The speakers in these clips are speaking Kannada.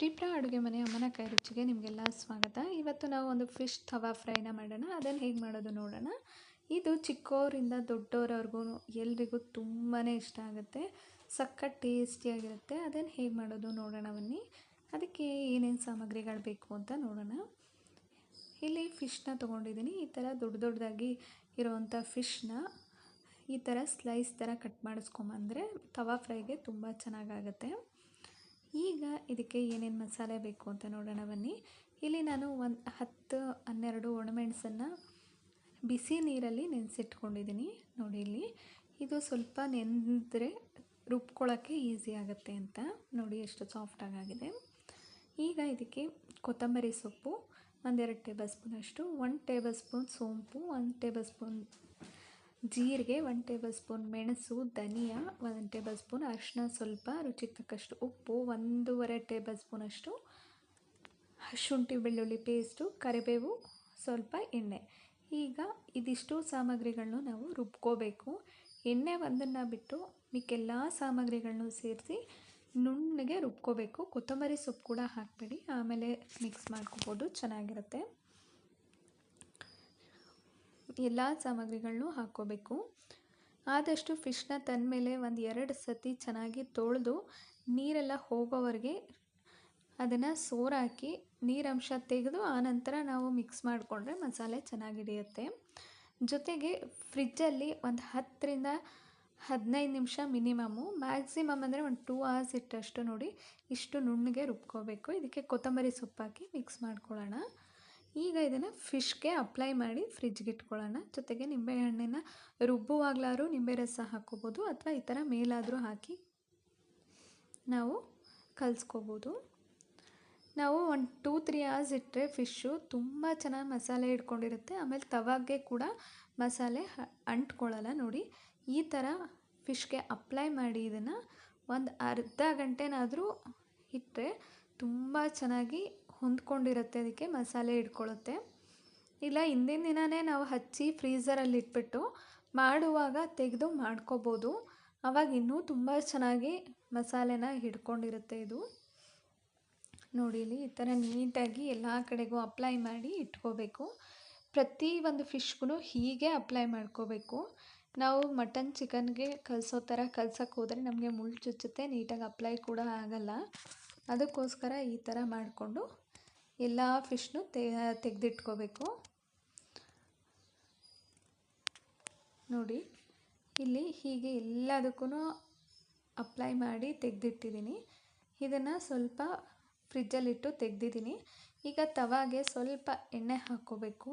ಪ್ರೀಪ್ರಾ ಅಡುಗೆ ಮನೆ ಅಮ್ಮನ ಕೈ ರುಚಿಗೆ ನಿಮಗೆಲ್ಲ ಸ್ವಾಗತ. ಇವತ್ತು ನಾವು ಒಂದು ಫಿಶ್ ತವಾ ಫ್ರೈನ ಮಾಡೋಣ. ಅದನ್ನು ಹೇಗೆ ಮಾಡೋದು ನೋಡೋಣ. ಇದು ಚಿಕ್ಕವರಿಂದ ದೊಡ್ಡವರವ್ರಿಗೂ ಎಲ್ರಿಗೂ ತುಂಬಾ ಇಷ್ಟ ಆಗುತ್ತೆ. ಸಖತ್ ಟೇಸ್ಟಿಯಾಗಿರುತ್ತೆ. ಅದನ್ನು ಹೇಗೆ ಮಾಡೋದು ನೋಡೋಣ ಬನ್ನಿ. ಅದಕ್ಕೆ ಏನೇನು ಸಾಮಗ್ರಿಗಳು ಬೇಕು ಅಂತ ನೋಡೋಣ. ಇಲ್ಲಿ ಫಿಶ್ನ ತೊಗೊಂಡಿದ್ದೀನಿ. ಈ ಥರ ದೊಡ್ಡ ದೊಡ್ಡದಾಗಿ ಇರೋವಂಥ ಫಿಶ್ನ ಈ ಥರ ಸ್ಲೈಸ್ ಥರ ಕಟ್ ಮಾಡಿಸ್ಕೊಂಬಂದರೆ ತವಾ ಫ್ರೈಗೆ ತುಂಬ ಚೆನ್ನಾಗಾಗುತ್ತೆ. ಈಗ ಇದಕ್ಕೆ ಏನೇನು ಮಸಾಲೆ ಬೇಕು ಅಂತ ನೋಡೋಣ ಬನ್ನಿ. ಇಲ್ಲಿ ನಾನು ಒಂದು ಹತ್ತು, ಹನ್ನೆರಡು ಒಣಮೆಣಸನ್ನು ಬಿಸಿ ನೀರಲ್ಲಿ ನೆನೆಸಿಟ್ಕೊಂಡಿದ್ದೀನಿ. ನೋಡಿ ಇಲ್ಲಿ. ಇದು ಸ್ವಲ್ಪ ನೆನೆದ್ರೆ ರುಬ್ಕೊಳ್ಳೋಕ್ಕೆ ಈಸಿ ಆಗುತ್ತೆ ಅಂತ. ನೋಡಿ ಎಷ್ಟು ಸಾಫ್ಟಾಗಿದೆ ಈಗ ಇದಕ್ಕೆ ಕೊತ್ತಂಬರಿ ಸೊಪ್ಪು, ಒಂದೆರಡು ಟೇಬಲ್ ಸ್ಪೂನಷ್ಟು ಒನ್ ಟೇಬಲ್ ಸ್ಪೂನ್ ಸೋಂಪು, ಒಂದು ಟೇಬಲ್ ಸ್ಪೂನ್ ಜೀರಿಗೆ ಒನ್ ಟೇಬಲ್ ಸ್ಪೂನ್ ಮೆಣಸು, ಧನಿಯಾ ಒಂದು ಟೇಬಲ್ ಸ್ಪೂನ್ ಅರಿಶಿನ ಸ್ವಲ್ಪ ರುಚಿಗೆ ತಕ್ಕಷ್ಟು ಉಪ್ಪು ಒಂದೂವರೆ ಟೇಬಲ್ ಸ್ಪೂನಷ್ಟು ಶುಂಠಿ, ಬೆಳ್ಳುಳ್ಳಿ ಪೇಸ್ಟು ಕರಿಬೇವು, ಸ್ವಲ್ಪ ಎಣ್ಣೆ. ಈಗ ಇದಿಷ್ಟು ಸಾಮಗ್ರಿಗಳನ್ನು ನಾವು ರುಬ್ಕೋಬೇಕು. ಎಣ್ಣೆ ಒಂದನ್ನು ಬಿಟ್ಟು ಮಿಕ್ಕೆಲ್ಲ ಸಾಮಗ್ರಿಗಳನ್ನು ಸೇರಿಸಿ ನುಣ್ಣಗೆ ರುಬ್ಕೋಬೇಕು. ಕೊತ್ತಂಬರಿ ಸೊಪ್ಪು ಕೂಡ ಹಾಕಬೇಡಿ. ಆಮೇಲೆ ಮಿಕ್ಸ್ ಮಾಡ್ಕೋಬೋದು. ಚೆನ್ನಾಗಿರುತ್ತೆ. ಎಲ್ಲ ಸಾಮಗ್ರಿಗಳನ್ನು ಹಾಕ್ಕೋಬೇಕು. ಆದಷ್ಟು ಫಿಶ್ನ ತಂದಮೇಲೆ ಒಂದು ಎರಡು ಸತಿ ಚೆನ್ನಾಗಿ ತೊಳೆದು ನೀರೆಲ್ಲ ಹೋಗೋವರೆಗೆ ಅದನ್ನು ಸೋರಾಕಿ ನೀರಂಶ ತೆಗೆದು ಆನಂತರ ನಾವು ಮಿಕ್ಸ್ ಮಾಡಿಕೊಂಡ್ರೆ ಮಸಾಲೆ ಚೆನ್ನಾಗಿ ಹಿಡಿಯುತ್ತೆ ಜೊತೆಗೆ ಫ್ರಿಜ್ಜಲ್ಲಿ ಒಂದು ಹತ್ತರಿಂದ ಹದಿನೈದು ನಿಮಿಷ ಮಿನಿಮಮ್ಮು ಮ್ಯಾಕ್ಸಿಮಮ್ ಅಂದರೆ ಒಂದು ಟೂ ಅವರ್ಸ್ ಇಟ್ಟಷ್ಟು ನೋಡಿ ಇಷ್ಟು ನುಣ್ಣಗೆ ರುಬ್ಕೋಬೇಕು. ಇದಕ್ಕೆ ಕೊತ್ತಂಬರಿ ಸೊಪ್ಪಾಕಿ ಮಿಕ್ಸ್ ಮಾಡ್ಕೊಳ್ಳೋಣ. ಈಗ ಇದನ್ನು ಫಿಶ್ಗೆ ಅಪ್ಲೈ ಮಾಡಿ ಫ್ರಿಜ್ಗೆ ಇಟ್ಕೊಳ್ಳೋಣ. ಜೊತೆಗೆ ನಿಂಬೆಹಣ್ಣಿನ ರುಬ್ಬುವಾಗ್ಲಾರು ನಿಂಬೆ ರಸ ಹಾಕ್ಕೋಬೋದು ಅಥವಾ ಈ ಥರ ಮೇಲಾದರೂ ಹಾಕಿ ನಾವು ಕಲಿಸ್ಕೋಬೋದು. ನಾವು ಒಂದು ಟೂ ತ್ರೀ ಅವರ್ಸ್ ಇಟ್ಟರೆ ಫಿಶ್ಶು ತುಂಬ ಚೆನ್ನಾಗಿ ಮಸಾಲೆ ಇಟ್ಕೊಂಡಿರುತ್ತೆ ಆಮೇಲೆ ತವಾಗೆ ಕೂಡ ಮಸಾಲೆ ಅಂಟ್ಕೊಳ್ಳಲ್ಲ ನೋಡಿ. ಈ ಥರ ಫಿಶ್ಗೆ ಅಪ್ಲೈ ಮಾಡಿ ಇದನ್ನು ಒಂದು ಅರ್ಧ ಗಂಟೆನಾದರೂ ಇಟ್ಟರೆ ತುಂಬ ಚೆನ್ನಾಗಿ ಹೊಂದ್ಕೊಂಡಿರುತ್ತೆ, ಅದಕ್ಕೆ ಮಸಾಲೆ ಹಿಡ್ಕೊಳ್ಳುತ್ತೆ ಇಲ್ಲ, ಹಿಂದಿನ ದಿನವೇ ನಾವು ಹಚ್ಚಿ ಫ್ರೀಝರಲ್ಲಿ ಇಟ್ಬಿಟ್ಟು ಮಾಡುವಾಗ ತೆಗೆದು ಮಾಡ್ಕೋಬೋದು. ಆವಾಗ ಇನ್ನೂ ತುಂಬ ಚೆನ್ನಾಗಿ ಮಸಾಲೆನ ಹಿಡ್ಕೊಂಡಿರುತ್ತೆ ಇದು. ನೋಡಿ, ಇಲ್ಲಿ ಈ ಥರ ನೀಟಾಗಿ ಎಲ್ಲ ಕಡೆಗೂ ಅಪ್ಲೈ ಮಾಡಿ ಇಟ್ಕೋಬೇಕು. ಪ್ರತಿ ಒಂದು ಫಿಶ್ಗೂ ಹೀಗೆ ಅಪ್ಲೈ ಮಾಡ್ಕೋಬೇಕು. ನಾವು ಮಟನ್ ಚಿಕನ್ಗೆ ಕಲಿಸೋ ಥರ ಕಲ್ಸೋಕ್ಕೆ ಹೋದರೆ ನಮಗೆ ಮುಳ್ಳು ಚುಚ್ಚುತ್ತೆ, ನೀಟಾಗಿ ಅಪ್ಲೈ ಕೂಡ ಆಗಲ್ಲ. ಅದಕ್ಕೋಸ್ಕರ ಈ ಥರ ಮಾಡಿಕೊಂಡು ಎಲ್ಲ ಫಿಶ್ನು ತೆಗೆದಿಟ್ಕೋಬೇಕು. ನೋಡಿ, ಇಲ್ಲಿ ಹೀಗೆ ಎಲ್ಲದಕ್ಕೂ ಅಪ್ಲೈ ಮಾಡಿ ತೆಗೆದಿಟ್ಟಿದ್ದೀನಿ. ಇದನ್ನು ಸ್ವಲ್ಪ ಫ್ರಿಜ್ಜಲ್ಲಿಟ್ಟು ತೆಗೆದಿದ್ದೀನಿ. ಈಗ ತವಾಗೆ ಸ್ವಲ್ಪ ಎಣ್ಣೆ ಹಾಕ್ಕೋಬೇಕು.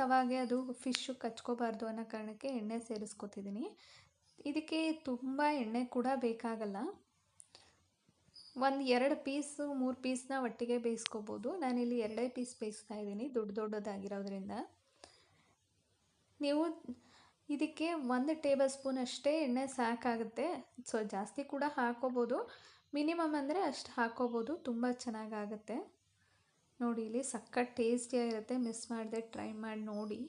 ತವಾಗೆ ಅದು ಫಿಶ್ಶು ಕಚ್ಕೋಬಾರ್ದು ಅನ್ನೋ ಕಾರಣಕ್ಕೆ ಎಣ್ಣೆ ಸೇರಿಸ್ಕೊತಿದ್ದೀನಿ. ಇದಕ್ಕೆ ತುಂಬ ಎಣ್ಣೆ ಕೂಡ ಬೇಕಾಗಲ್ಲ. ಒಂದು ಎರಡು ಪೀಸು, ಮೂರು ಪೀಸ್ನ ಒಟ್ಟಿಗೆ ಬೇಯಿಸ್ಕೋಬೋದು. ನಾನಿಲ್ಲಿ ಎರಡೇ ಪೀಸ್ ಬೇಯಿಸ್ತಾ ಇದ್ದೀನಿ, ದೊಡ್ಡ ದೊಡ್ಡದಾಗಿರೋದ್ರಿಂದ. ನೀವು ಇದಕ್ಕೆ ಒಂದು ಟೇಬಲ್ ಸ್ಪೂನ್ ಅಷ್ಟೇ ಎಣ್ಣೆ ಸಾಕಾಗುತ್ತೆ. ಸೊ, ಜಾಸ್ತಿ ಕೂಡ ಹಾಕೋಬೋದು ಮಿನಿಮಮ್ ಅಂದರೆ ಅಷ್ಟು ಹಾಕೋಬೋದು ತುಂಬ ಚೆನ್ನಾಗಾಗುತ್ತೆ. ನೋಡಿ, ಇಲ್ಲಿ ಸಖತ್ ಟೇಸ್ಟಿಯಾಗಿರುತ್ತೆ ಮಿಸ್ ಮಾಡಿದೆ, ಟ್ರೈ ಮಾಡಿ ನೋಡಿ.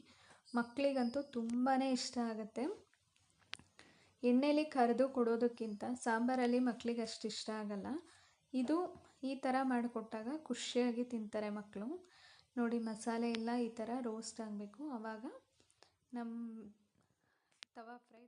ಮಕ್ಕಳಿಗಂತೂ ತುಂಬಾ ಇಷ್ಟ ಆಗುತ್ತೆ. ಎಣ್ಣೆಲಿ ಕರೆದು ಕೊಡೋದಕ್ಕಿಂತ ಸಾಂಬಾರಲ್ಲಿ ಮಕ್ಕಳಿಗೆ ಅಷ್ಟು ಇಷ್ಟ ಆಗಲ್ಲ. ಇದು ಈ ಥರ ಮಾಡಿಕೊಟ್ಟಾಗ ಖುಷಿಯಾಗಿ ತಿಂತಾರೆ ಮಕ್ಕಳು. ನೋಡಿ, ಮಸಾಲೆ ಎಲ್ಲ ಈ ಥರ ರೋಸ್ಟ್ ಆಗಬೇಕು. ಆವಾಗ ನಮ್ಮ ತವಾ ಫ್ರೈ